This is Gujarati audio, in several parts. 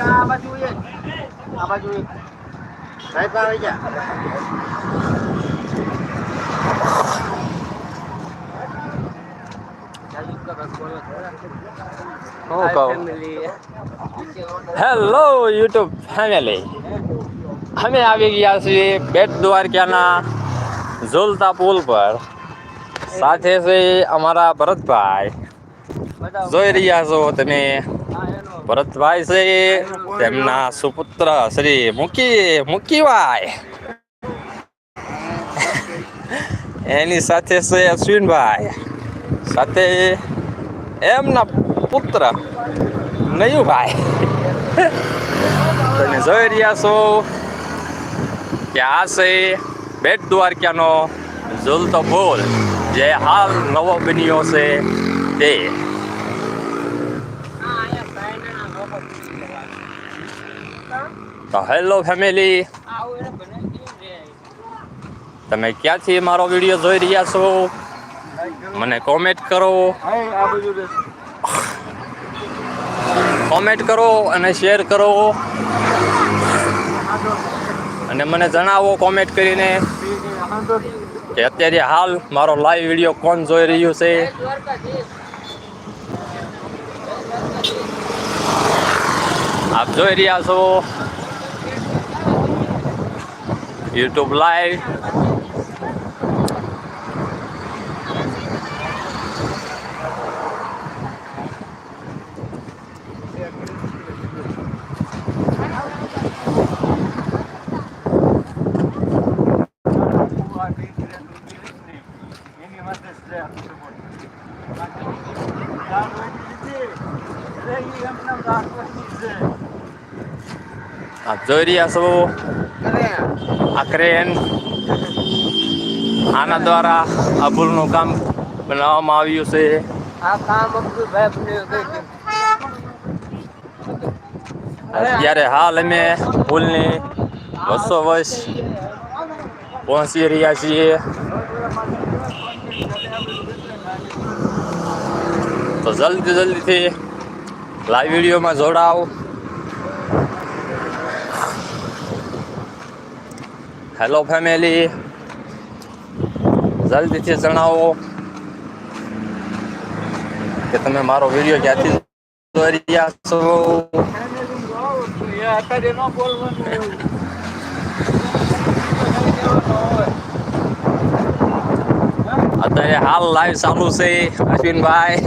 આ બાજુ આ બાજુ સાહેબ આવી જા હેલો યુટ્યુબ ફેમિલી અમે આવી ગયા છીએ બેટ દ્વારકાના ઝુલતા પુલ પર. સાથે છે અમારા ભરતભાઈ. જોઈ રહ્યા છો તમે. ભરતભાઈ છે તેમના સુપુત્ર શ્રી મુકી મુકીભાઈ એની સાથે છે અશ્વિનભાઈ. સાથે એમના પુત્ર નયુભાઈ. તમે જોઈ રહ્યા છો કે આ છે બેટ દ્વારકાનો ઝૂલતો પુલ જે હાલ નવો બન્યો છે તે. તો હેલો ફેમિલી. તમે ક્યાંથી મારો વીડિયો જોઈ રહ્યા છો? મને કોમેન્ટ કરો. કોમેન્ટ કરો અને શેર કરો. અને મને જણાવો કોમેન્ટ કરીને કે અત્યારે હાલ મારો લાઈવ વીડિયો કોણ જોઈ રહ્યું છે? આપ જોઈ રહ્યા છો. યુટ્યુબ લાઈવ જોઈ રહ્યા છો? આ ક્રેન આના દ્વારા આ પુલનું કામ બનાવવામાં આવ્યું છે. અત્યારે હાલ અમે પુલની બસો વર્ષ પહોંચી રહ્યા છીએ. તો જલ્દી જલ્દીથી લાઈવ વિડીયોમાં જોડાઓ. હેલો ફેમિલી જલ્દીથી જણાવો કે તમે મારો વીડિયો ક્યાંથી જોઈ રહ્યા છો? અત્યારે હાલ લાઈવ ચાલુ છે, અશ્વિનભાઈ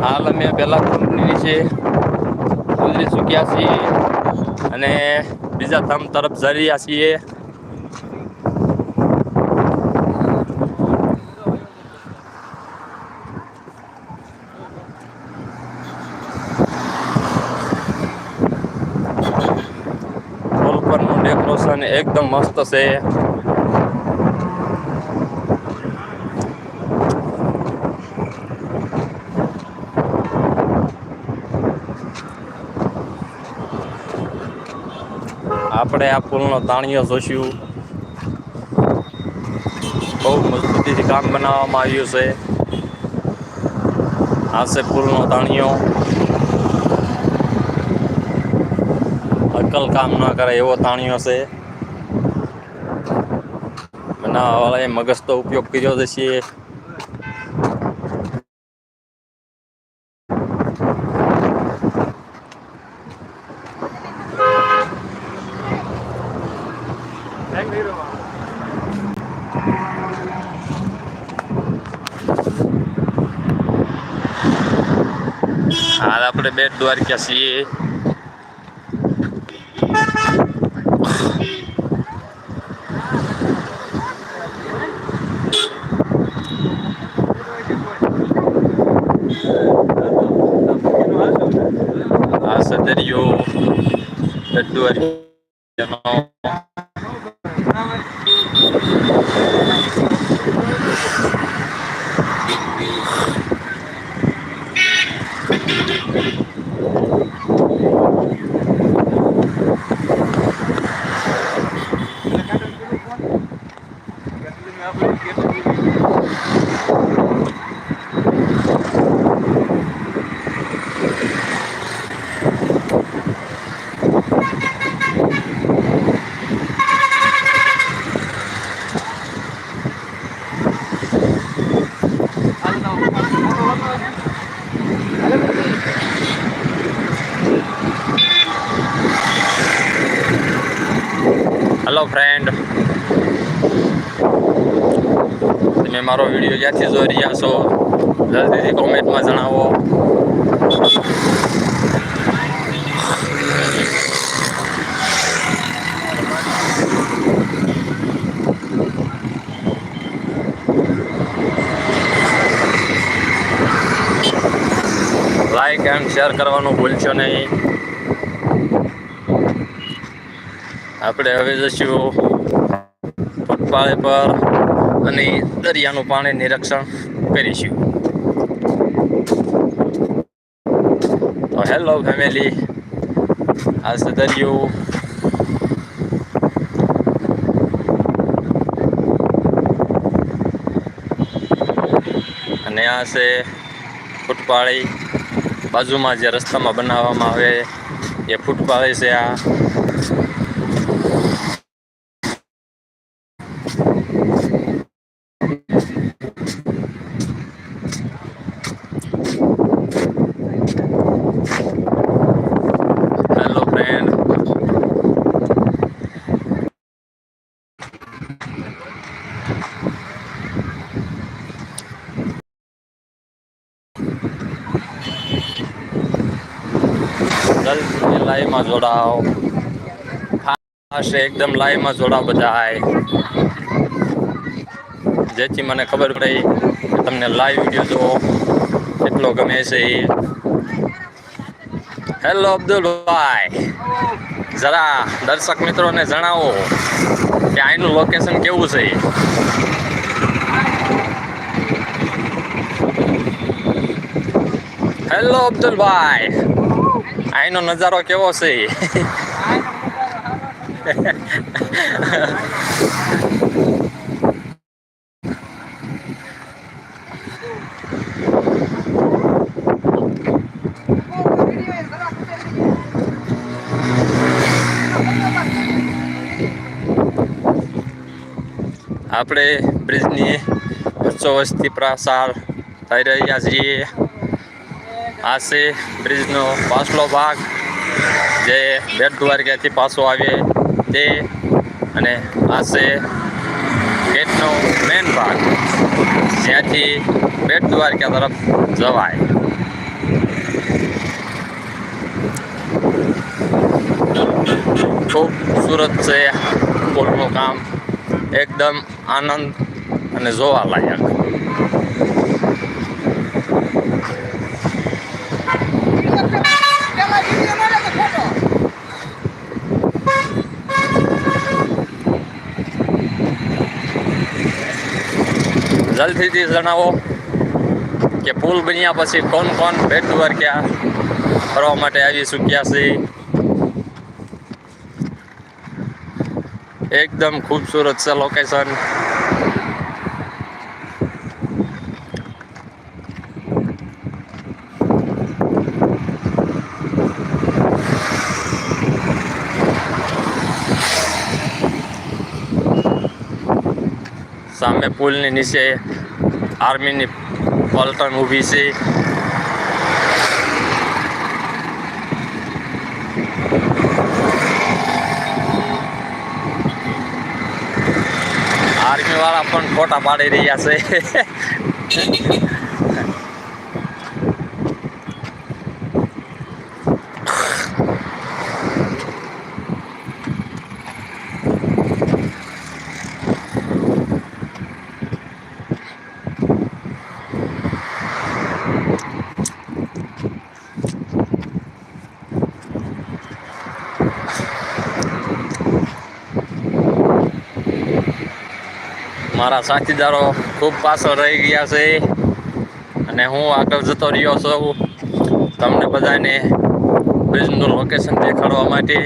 હાલ અમે પહેલા કંપની વિશે ચૂક્યા છીએ. અને બીજા થમ તરફ જઈ રહ્યા છીએ. એકદમ મસ્ત છે. આપણે આ પુલનો તાણિયો જોશું. બહુ મજબૂતીથી કામ બનાવવામાં આવ્યું છે. આ છે પુલનો તાણિયો. અકલ કામ ન કરે એવો તાણિયો છે. બનાવવાવાળાએ મગજ તો ઉપયોગ કર્યો છે હાલ આપણે બેટ દ્વારકા છીએ આ સદરિયો બેટ દ્વારકાનો હેલો ફ્રેન્ડ તમે મારો વીડિયો ક્યાંથી જોઈ રહ્યા છો? જલ્દીથી કોમેન્ટમાં જણાવો. લાઈક એન્ડ શેર કરવાનું ભૂલશો નહીં. આપણે હવે જઈશું પટપાળે પર અને દરિયાનું પાણી નિરીક્ષણ કરીશું. તો હેલો ફેમિલી, આ છે દરિયો. અને આ છે ફૂટપાળી. બાજુમાં જે રસ્તામાં બનાવવામાં આવે એ ફૂટપાળી છે આ હેલો ફ્રેન્ડ જલ્દી લાઈવમાં જોડાઓ. હશે એકદમ લાઈવમાં જોડાઓ બધા જેથી મને ખબર પડે તમને લાઈવ વીડિયો જોવો કેટલો ગમે છે એ. હેલો અબ્દુલભાઈ. જરા દર્શક મિત્રોને જણાવો કે અહીંનું લોકેશન કેવું છે? હેલો અબ્દુલભાઈ. અહીંનો નજારો કેવો છે આપણે બ્રિજની વચ્ચો વસ્તી પ્રસાર થઈ રહ્યા છીએ. આ બ્રિજનો પાછલો ભાગ જે બેટ દ્વારકાથી પાછો આવે તે અને આ ગેટનો મેન ભાગ જ્યાંથી બેટ દ્વારકા તરફ જવાય. ખૂબ સુરત છે. પુલનું કામ એકદમ આનંદ અને જોવાલાયક. જલ્દીથી જણાવો કે પુલ બન્યા પછી કોણ કોણ બેટ ક્યાં ફરવા માટે આવી ચૂક્યા છે? એકદમ ખૂબસૂરત છે લોકેશન સામે પુલની નીચે આર્મીની પલટન ઊભી છે. આર્મી વાળા પણ ફોટા પાડી રહ્યા છે. મારા સાથીદારો ખૂબ પાછળ રહી ગયા છે અને હું આગળ જતો રહ્યો છું. તમને બધાને બ્રિજનું લોકેશન દેખાડવા માટે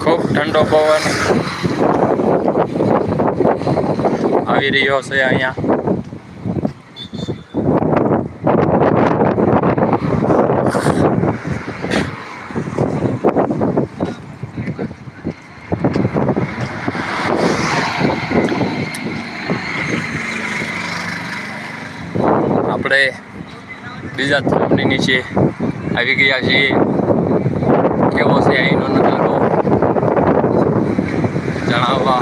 ખૂબ ઠંડો પવન આવી રહ્યો છે અહીંયા આપણે બીજા થાંભની નીચે આવી ગયા છીએ કેવો છે અહીંનો નજારો જણાવવા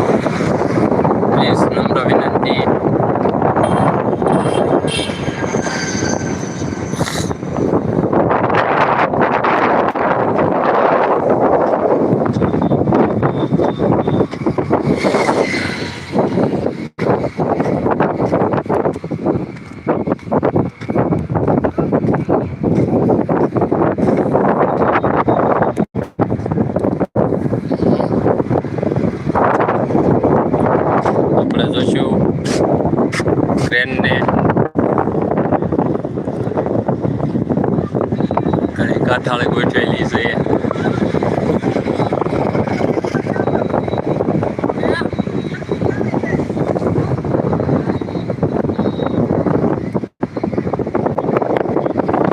પ્લીઝ નમ્ર વિનંતી આપણે જોશું ટ્રેનને ઘણી કાંઠાળે ગોઠવેલી છે.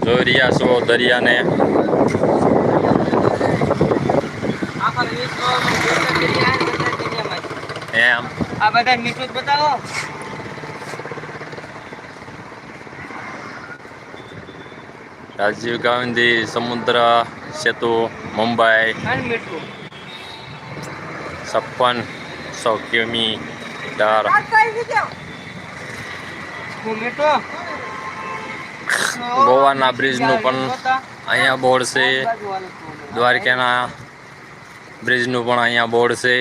દરિયા સો દરિયાને. એમ આ બધા મીઠું બતાવો. રાજીવ ગાંધી, સમુદ્ર, સેતુ, મુંબઈ. છપ્પન સો કિલોમીટર. ગોવાના બ્રિજનું પણ અહીંયા બોર્ડ છે. દ્વારકાના બ્રિજનું પણ અહીંયા બોર્ડ છે.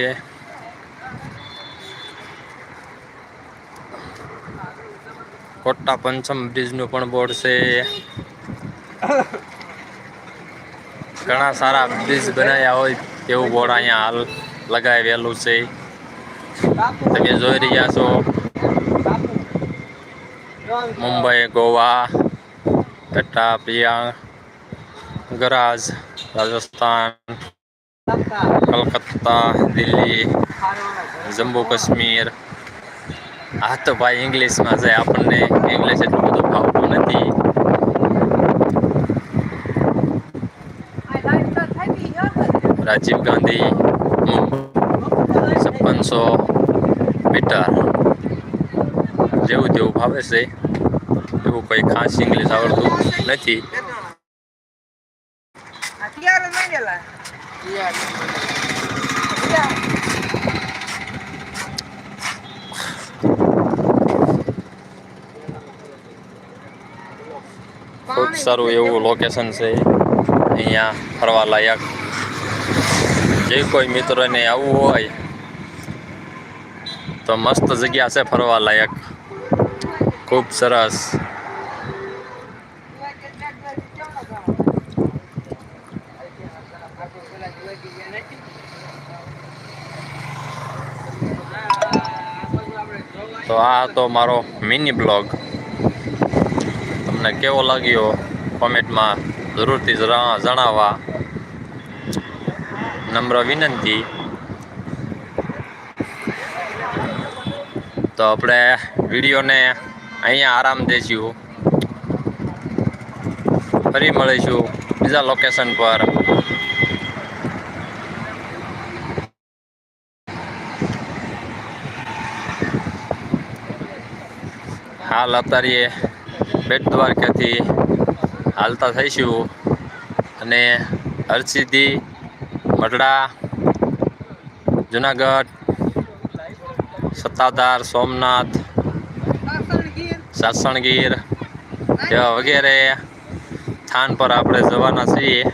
કોટા પંચમ બ્રિજનું પણ બોર્ડ છે. ઘણા સારા બ્રિજ બનાવ્યા હોય તેવું બોર્ડ અહીંયા હાલ લગાવેલું છે. તમે જોઈ રહ્યા છો. મુંબઈ, ગોવા પેટા પિયા ગરાજ, રાજસ્થાન, કલકત્તા, દિલ્હી, જમ્મુ કાશ્મીર. આ તો ભાઈ ઇંગ્લિશમાં છે, આપણને ઇંગ્લિશ એટલું બધું ભાવતું નથી. રાજીવ ગાંધી છપ્પનસો મીટર. જેવું તેવું ભાવે છે, એવું કંઈ ખાસ ઇંગ્લિશ આવડતું નથી. ખૂબ સારું એવું લોકેશન છે. અહીંયા ફરવા લાયક જે કોઈ મિત્રોને આવવું હોય, તો મસ્ત જગ્યા છે ફરવા લાયક ખૂબ સરસ. તો આ હતો મારો મિની બ્લોગ તમને કેવો લાગ્યો? કોમેન્ટમાં જરૂરથી જણાવવા નમ્ર વિનંતી. તો આપણે વિડીયોને અહીંયા આરામ દઈશું ફરી મળીશું બીજા લોકેશન પર. હાલ અત્યારે બેટ દ્વારકાથી હાલતા થઈશું. અને હરસિદ્ધિ મઢડા જુનાગઢ, સત્તાધાર, સોમનાથ, સાસણગીર જેવા વગેરે સ્થાન પર આપણે જવાના છીએ.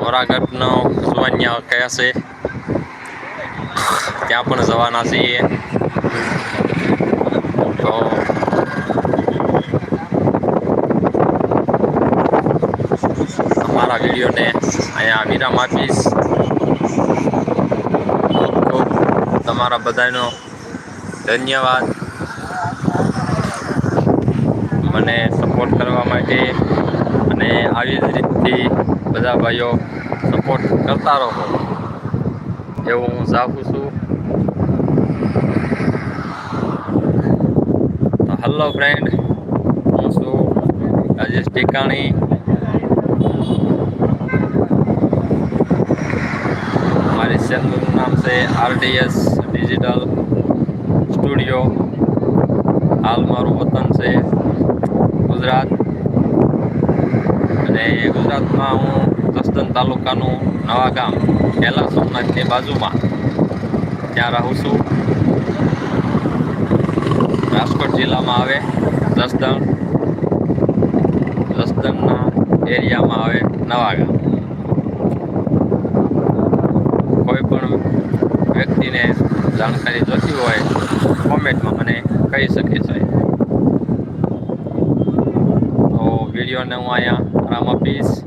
મોરાગઢનો સુવાન્યા કહે છે. ત્યાં પણ જવાના છીએ. તો વિડીયોને અહીંયા વિરામ આપીશ. ખૂબ તમારા બધાનો ધન્યવાદ. મને સપોર્ટ કરવા માટે અને આવી જ રીતથી બધા ભાઈઓ સપોર્ટ કરતા રહો. એવું હું ચાહું છું. હલો ફ્રેન્ડ હું છું રાજેશ ટીકાણી મારી ચેનલનું નામ છે આરડીએસ ડિજિટલ સ્ટુડિયો હાલ મારું વતન છે ગુજરાત. અને ગુજરાતમાં હું જસદન તાલુકાનું નવા ગામ પહેલા સોમનાથની બાજુમાં ત્યાં રહું છું. રાજકોટ જિલ્લામાં આવે જસદણ. જસદણના એરિયામાં આવે નવા ગામ કોઈ પણ વ્યક્તિને જાણકારી જોતી હોય, કોમેન્ટમાં મને કહી શકે છે. તો વિડીયોને હું અહીંયા આરામ આપીશ.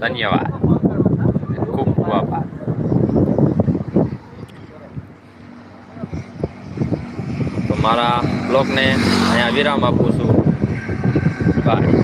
ધન્યવાદ. ખૂબ ખૂબ આભાર. તો મારા બ્લોગને અહીંયા વિરામ આપું છું. બાય